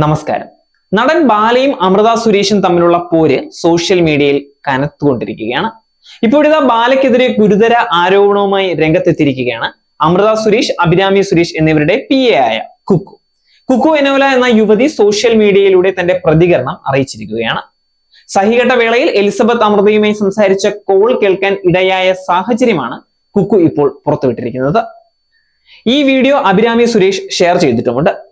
നമസ്കാരം. നടൻ ബാലയും അമൃത സുരേഷും തമ്മിലുള്ള പോര് സോഷ്യൽ മീഡിയയിൽ കനത്തുകൊണ്ടിരിക്കുകയാണ്. ഇപ്പോഴിതാ ബാലയ്ക്കെതിരെ ഗുരുതര ആരോപണവുമായി രംഗത്തെത്തിയിരിക്കുകയാണ് അമൃത സുരേഷ് അഭിരാമി സുരേഷ് എന്നിവരുടെ പി എ ആയ കുക്കു. കുക്കു എനോല എന്ന യുവതി സോഷ്യൽ മീഡിയയിലൂടെ തന്റെ പ്രതികരണം അറിയിച്ചിരിക്കുകയാണ്. സഹികട്ട വേളയിൽ എലിസബത്ത് അമൃതയുമായി സംസാരിച്ച കോൾ കേൾക്കാൻ ഇടയായ സാഹചര്യമാണ് കുക്കു ഇപ്പോൾ പുറത്തുവിട്ടിരിക്കുന്നത്. ഈ വീഡിയോ അഭിരാമി സുരേഷ് ഷെയർ ചെയ്തിട്ടുമുണ്ട്.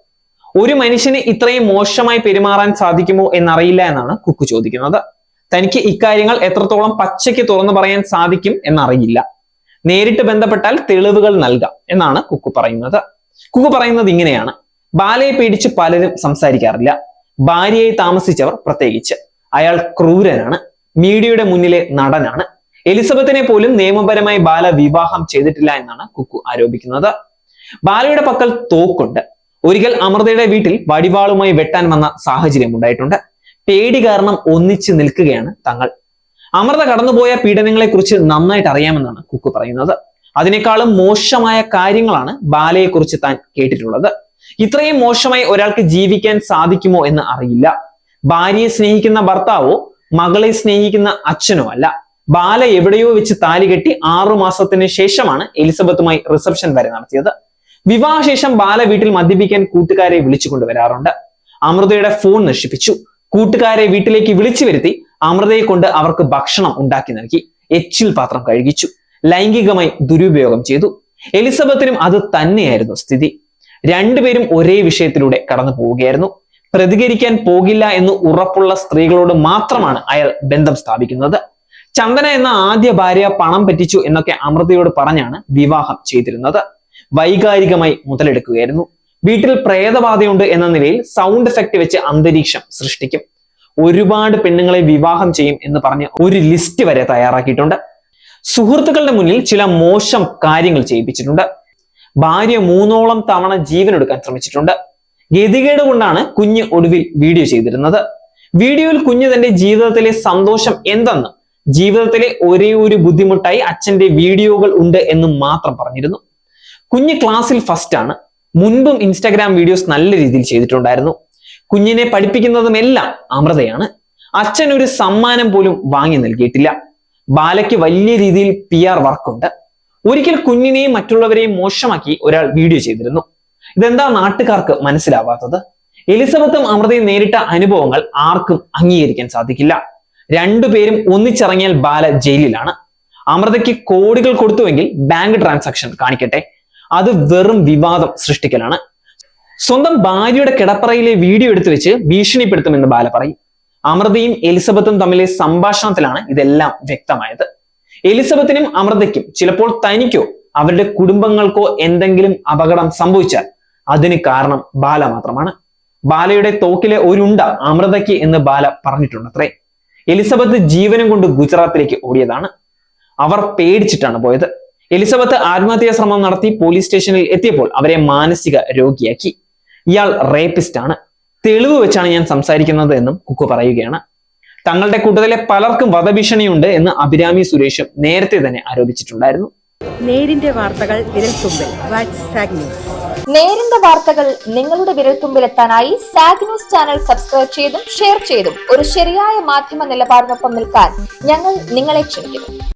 ഒരു മനുഷ്യന് ഇത്രയും മോശമായി പെരുമാറാൻ സാധിക്കുമോ എന്നറിയില്ല എന്നാണ് കുക്കു ചോദിക്കുന്നത്. തനിക്ക് ഇക്കാര്യങ്ങൾ എത്രത്തോളം പച്ചയ്ക്ക് തുറന്നു പറയാൻ സാധിക്കും എന്നറിയില്ല. നേരിട്ട് ബന്ധപ്പെട്ടാൽ തെളിവുകൾ നൽകാം എന്നാണ് കുക്കു പറയുന്നത്. കുക്കു പറയുന്നത് ഇങ്ങനെയാണ്. ബാലയെ പേടിച്ച് പലരും സംസാരിക്കാറില്ല. ഭാര്യയെ താമസിച്ചവർ പ്രത്യേകിച്ച്. അയാൾ ക്രൂരനാണ്. മീഡിയയുടെ മുന്നിലെ നടനാണ്. എലിസബത്തിനെ പോലും നിയമപരമായി ബാല വിവാഹം ചെയ്തിട്ടില്ല എന്നാണ് കുക്കു ആരോപിക്കുന്നത്. ബാലയുടെ പക്കൽ തോക്കുണ്ട്. ഒരിക്കൽ അമൃതയുടെ വീട്ടിൽ വടിവാളുമായി വെട്ടാൻ വന്ന സാഹചര്യം ഉണ്ടായിട്ടുണ്ട്. പേടി കാരണം ഒന്നിച്ചു നിൽക്കുകയാണ് തങ്ങൾ. അമൃത കടന്നുപോയ പീഡനങ്ങളെ കുറിച്ച് നന്നായിട്ട് അറിയാമെന്നാണ് കുക്ക് പറയുന്നത്. അതിനേക്കാളും മോശമായ കാര്യങ്ങളാണ് ബാലയെ കുറിച്ച് താൻ കേട്ടിട്ടുള്ളത്. ഇത്രയും മോശമായി ഒരാൾക്ക് ജീവിക്കാൻ സാധിക്കുമോ എന്ന് അറിയില്ല. ഭാര്യയെ സ്നേഹിക്കുന്ന ഭർത്താവോ മകളെ സ്നേഹിക്കുന്ന അച്ഛനോ അല്ല. ബാല എവിടെയോ വെച്ച് താലി കെട്ടി ആറു മാസത്തിന് ശേഷമാണ് എലിസബത്തുമായി റിസപ്ഷൻ വരെ നടത്തിയത്. വിവാഹശേഷം ബാല വീട്ടിൽ മദ്യപിക്കാൻ കൂട്ടുകാരെ വിളിച്ചു കൊണ്ടുവരാറുണ്ട്. അമൃതയുടെ ഫോൺ നശിപ്പിച്ചു. കൂട്ടുകാരെ വീട്ടിലേക്ക് വിളിച്ചു വരുത്തി അമൃതയെ കൊണ്ട് അവർക്ക് ഭക്ഷണം ഉണ്ടാക്കി നൽകി. എച്ചിൽ പാത്രം കഴുകിച്ചു. ലൈംഗികമായി ദുരുപയോഗം ചെയ്തു. എലിസബത്തിനും അത് തന്നെയായിരുന്നു സ്ഥിതി. രണ്ടുപേരും ഒരേ വിഷയത്തിലൂടെ കടന്നു പോവുകയായിരുന്നു. പ്രതികരിക്കാൻ പോകില്ല എന്ന് ഉറപ്പുള്ള സ്ത്രീകളോട് മാത്രമാണ് അയാൾ ബന്ധം സ്ഥാപിക്കുന്നത്. ചന്ദന എന്ന ആദ്യ ഭാര്യ പണം പറ്റിച്ചു എന്നൊക്കെ അമൃതയോട് പറഞ്ഞാണ് വിവാഹം ചെയ്തിരുന്നത്. വൈകാരികമായി മുതലെടുക്കുകയായിരുന്നു. വീട്ടിൽ പ്രേതബാധയുണ്ട് എന്ന നിലയിൽ സൗണ്ട് എഫക്റ്റ് വെച്ച് അന്തരീക്ഷം സൃഷ്ടിക്കും. ഒരുപാട് പെണ്ണുങ്ങളെ വിവാഹം ചെയ്യും എന്ന് പറഞ്ഞ് ഒരു ലിസ്റ്റ് വരെ തയ്യാറാക്കിയിട്ടുണ്ട്. സുഹൃത്തുക്കളുടെ മുന്നിൽ ചില മോശം കാര്യങ്ങൾ ചെയ്യിപ്പിച്ചിട്ടുണ്ട്. ഭാര്യ മൂന്നോളം തവണ ജീവനെടുക്കാൻ ശ്രമിച്ചിട്ടുണ്ട്. ഗതികേട് കൊണ്ടാണ് കുഞ്ഞ് ഒടുവിൽ വീഡിയോ ചെയ്തിരുന്നത്. വീഡിയോയിൽ കുഞ്ഞ് തന്റെ ജീവിതത്തിലെ സന്തോഷം എന്തെന്ന് ജീവിതത്തിലെ ഒരേ ഒരു ബുദ്ധിമുട്ടായി അച്ഛന്റെ വീഡിയോകൾ ഉണ്ട് എന്ന് മാത്രം പറഞ്ഞിരുന്നു. കുഞ്ഞ് ക്ലാസ്സിൽ ഫസ്റ്റ് ആണ്. മുൻപും ഇൻസ്റ്റാഗ്രാം വീഡിയോസ് നല്ല രീതിയിൽ ചെയ്തിട്ടുണ്ടായിരുന്നു. കുഞ്ഞിനെ പഠിപ്പിക്കുന്നതുമെല്ലാം അമൃതയാണ്. അച്ഛൻ ഒരു സമ്മാനം പോലും വാങ്ങി നൽകിയിട്ടില്ല. ബാലയ്ക്ക് വലിയ രീതിയിൽ പി ആർ വർക്കുണ്ട് ഒരിക്കൽ കുഞ്ഞിനെയും മറ്റുള്ളവരെയും മോശമാക്കി ഒരാൾ വീഡിയോ ചെയ്തിരുന്നു. ഇതെന്താ നാട്ടുകാർക്ക് മനസ്സിലാവാത്തത്? എലിസബത്തും അമൃതയും നേരിട്ട അനുഭവങ്ങൾ ആർക്കും അംഗീകരിക്കാൻ സാധിക്കില്ല. രണ്ടുപേരും ഒന്നിച്ചിറങ്ങിയാൽ ബാല ജയിലിലാണ്. അമൃതയ്ക്ക് കോടികൾ കൊടുത്തുവെങ്കിൽ ബാങ്ക് ട്രാൻസാക്ഷൻ കാണിക്കട്ടെ. അത് വെറും വിവാദം സൃഷ്ടിക്കലാണ്. സ്വന്തം ഭാര്യയുടെ കിടപ്പറയിലെ വീഡിയോ എടുത്തു വെച്ച് ഭീഷണിപ്പെടുത്തുമെന്ന് ബാല പറയും. അമൃതയും എലിസബത്തും തമ്മിലെ സംഭാഷണത്തിലാണ് ഇതെല്ലാം വ്യക്തമായത്. എലിസബത്തിനും അമൃതയ്ക്കും ചിലപ്പോൾ തനിക്കോ അവരുടെ കുടുംബങ്ങൾക്കോ എന്തെങ്കിലും അപകടം സംഭവിച്ചാൽ അതിന് കാരണം ബാല മാത്രമാണ്. ബാലയുടെ തോക്കിലെ ഒരുണ്ട അമൃതയ്ക്ക് എന്ന് ബാല പറഞ്ഞിട്ടുണ്ടത്രേ. എലിസബത്ത് ജീവനും കൊണ്ട് ഗുജറാത്തിലേക്ക് ഓടിയതാണ്. അവർ പേടിച്ചിട്ടാണ് പോയത്. എലിസബത്ത് ആത്മഹത്യാ ശ്രമം നടത്തി പോലീസ് സ്റ്റേഷനിൽ എത്തിയപ്പോൾ അവരെ മാനസിക രോഗിയാക്കി. ഇയാൾ റേപ്പിസ്റ്റ് ആണ്. തെളിവ് വെച്ചാണ് ഞാൻ സംസാരിക്കുന്നത് എന്നും കുക്കു പറയുകയാണ്. തങ്ങളുടെ കൂട്ടത്തിലെ പലർക്കും വധഭീഷണിയുണ്ട് എന്ന് അഭിരാമി സുരേഷും നേരത്തെ തന്നെ ആരോപിച്ചിട്ടുണ്ടായിരുന്നു. നേരിന്റെ വാർത്തകൾ വിരൽത്തുമ്പിൽ. നേരിന്റെ വാർത്തകൾ നിങ്ങളുടെ വിരൽത്തുമ്പിലെത്താനായി സാഗ് ന്യൂസ് ചാനൽ സബ്സ്ക്രൈബ് ചെയ്തും ഷെയർ ചെയ്തും ഒരു ശരിയായ മാധ്യമ നിലപാടിനൊപ്പം നിൽക്കാൻ ഞങ്ങൾ നിങ്ങളെ ക്ഷണിക്കുന്നു.